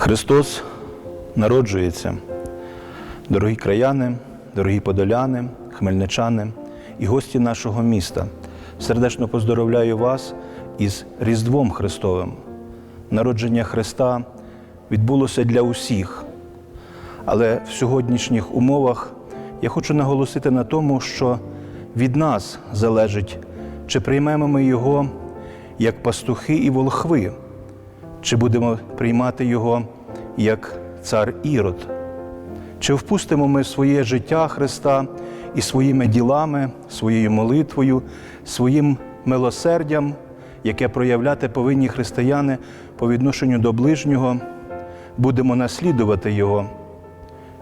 Христос народжується. Дорогі краяни, дорогі подоляни, хмельничани і гості нашого міста. Сердечно поздоровляю вас із Різдвом Христовим. Народження Христа відбулося для усіх. Але в сьогоднішніх умовах я хочу наголосити на тому, що від нас залежить, чи приймемо ми Його як пастухи і волхви, чи будемо приймати Його як цар Ірод, чи впустимо ми своє життя Христа і своїми ділами, своєю молитвою, своїм милосердям, яке проявляти повинні християни по відношенню до ближнього, будемо наслідувати Його,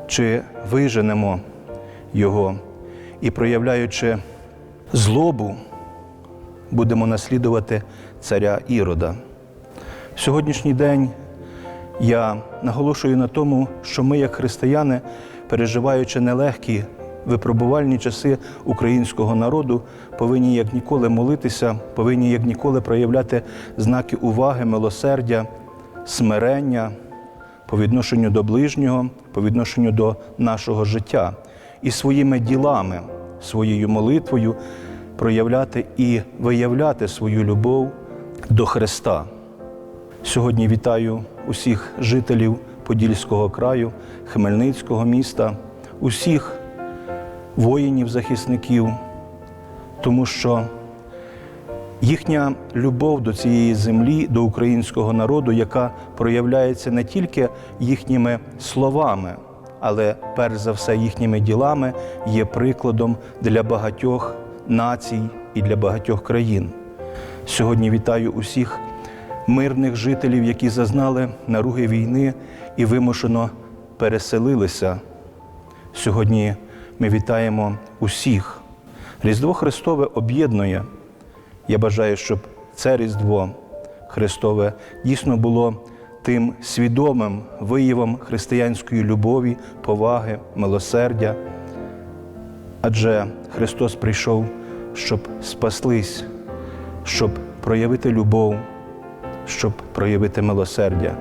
чи виженемо Його? І, проявляючи злобу, будемо наслідувати царя Ірода. Сьогоднішній день я наголошую на тому, що ми, як християни, переживаючи нелегкі випробувальні часи українського народу, повинні як ніколи молитися, повинні як ніколи проявляти знаки уваги, милосердя, смирення по відношенню до ближнього, по відношенню до нашого життя і своїми ділами, своєю молитвою проявляти і виявляти свою любов до Христа. Сьогодні вітаю усіх жителів Подільського краю, Хмельницького міста, усіх воїнів-захисників, тому що їхня любов до цієї землі, до українського народу, яка проявляється не тільки їхніми словами, але перш за все їхніми ділами, є прикладом для багатьох націй і для багатьох країн. Сьогодні вітаю усіх мирних жителів, які зазнали наруги війни і вимушено переселилися. Сьогодні ми вітаємо усіх. Різдво Христове об'єднує. Я бажаю, щоб це Різдво Христове дійсно було тим свідомим виявом християнської любові, поваги, милосердя. Адже Христос прийшов, щоб спаслись, щоб проявити любов, щоб проявити милосердя.